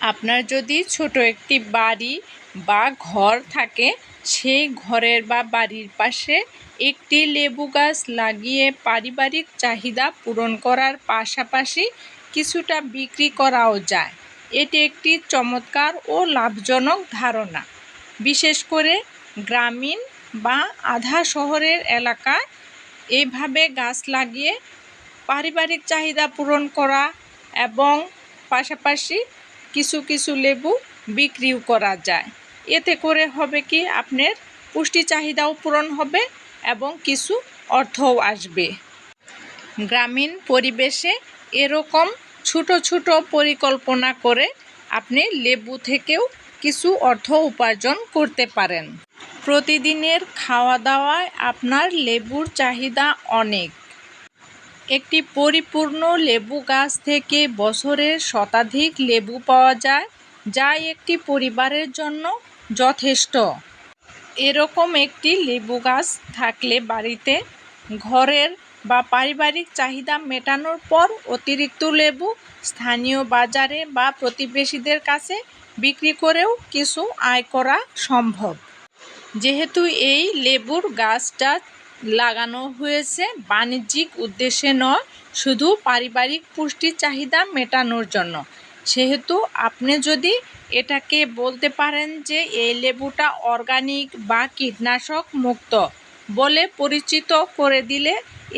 আপনার যদি ছোট একটি বাড়ি বা ঘর থাকে, সেই ঘরের বা বাড়ির পাশে একটি লেবু গাছ লাগিয়ে পারিবারিক চাহিদা পূরণ করার পাশাপাশি কিছুটা বিক্রি করাও যায়। এটি একটি চমৎকার ও লাভজনক ধারণা। বিশেষ করে গ্রামীণ বা আধা শহরের এলাকায় এইভাবে গাছ লাগিয়ে পারিবারিক চাহিদা পূরণ করা এবং পাশাপাশি কিছু কিছু লেবু বিক্রিও করা যায়। এতে করে হবে কি আপনার পুষ্টি চাহিদাও পূরণ হবে এবং কিছু অর্থও আসবে। গ্রামীণ পরিবেশে এরকম ছোট ছোট পরিকল্পনা করে আপনি লেবু থেকেও কিছু অর্থ উপার্জন করতে পারেন। প্রতিদিনের খাওয়া দাওয়ায় আপনার লেবুর চাহিদা অনেক। একটি পরিপূর্ণ লেবু গাছ থেকে বছরের শতাধিক লেবু পাওয়া যায়, যা একটি পরিবারের জন্য যথেষ্ট। এরকম একটি লেবু গাছ থাকলে বাড়িতে ঘরের বা পারিবারিক চাহিদা মেটানোর পর অতিরিক্ত লেবু স্থানীয় বাজারে বা প্রতিবেশীদের কাছে বিক্রি করেও কিছু আয় করা সম্ভব। যেহেতু এই লেবুর গাছটা লাগানো হয়েছে। বাণিজ্যিক উদ্দেশ্যে নয়, শুধু পারিবারিক পুষ্টি চাহিদা মেটানোর জন্য। সেহেতু আপনি যদি এটাকে বলতে পারেন যে এই লেবুটা অর্গানিক বা কীটনাশক মুক্ত বলে পরিচিত করে দিলে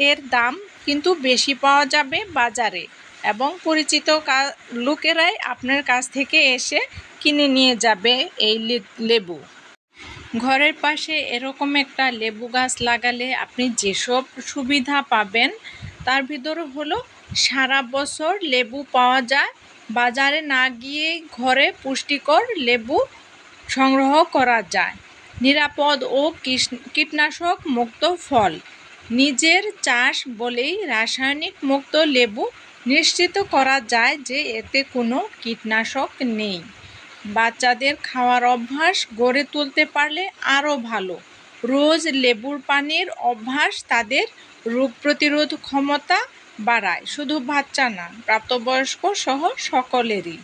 এর দাম কিন্তু বেশি পাওয়া যাবে বাজারে এবং পরিচিত লোকেরাই আপনার কাছ থেকে এসে কিনে নিয়ে যাবে এই লেবু। ঘরের পাশে এরকম একটা লেবু গাছ লাগালে আপনি যেসব সুবিধা পাবেন, তার ভিতরে হলো সারা বছর লেবু পাওয়া যায়। বাজারে না গিয়ে ঘরে পুষ্টিকর লেবু সংগ্রহ করা যায়। নিরাপদ ও কীটনাশক মুক্ত ফল। নিজের চাষ বলেই রাসায়নিক মুক্ত লেবু নিশ্চিত করা যায় যে এতে কোনো কীটনাশক নেই। বাচ্চাদের খাওয়ার অভ্যাস গড়ে তুলতে পারলে আরও ভালো। রোজ লেবুর পানির অভ্যাস তাদের রোগ প্রতিরোধ ক্ষমতা বাড়ায়। শুধু বাচ্চা না, প্রাপ্তবয়স্ক সহ সকলেরই।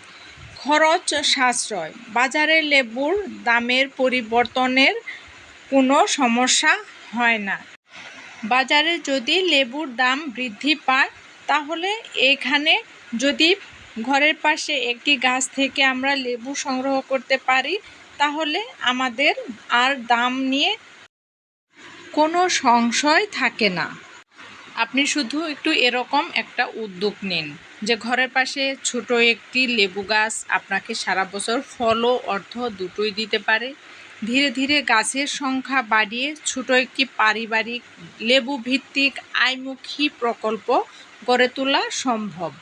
খরচ সাশ্রয়। বাজারে লেবুর দামের পরিবর্তনের কোনো সমস্যা হয় না। বাজারে যদি লেবুর দাম বৃদ্ধি পায়, তাহলে এখানে যদি ঘরের পাশে একটি গাছ থেকে আমরা লেবু সংগ্রহ করতে পারি, তাহলে আমাদের আর দাম নিয়ে কোনো সংশয় থাকে না। আপনি শুধু একটু এরকম একটা উদ্যোগ নিন যে ঘরের পাশে ছোট একটি লেবু গাছ আপনাকে সারা বছর ফল ও অর্থ দুটোই দিতে পারে। ধীরে ধীরে গাছের সংখ্যা বাড়িয়ে ছোট একটি পারিবারিক লেবু ভিত্তিক আয়মুখী প্রকল্প গড়ে তোলা সম্ভব।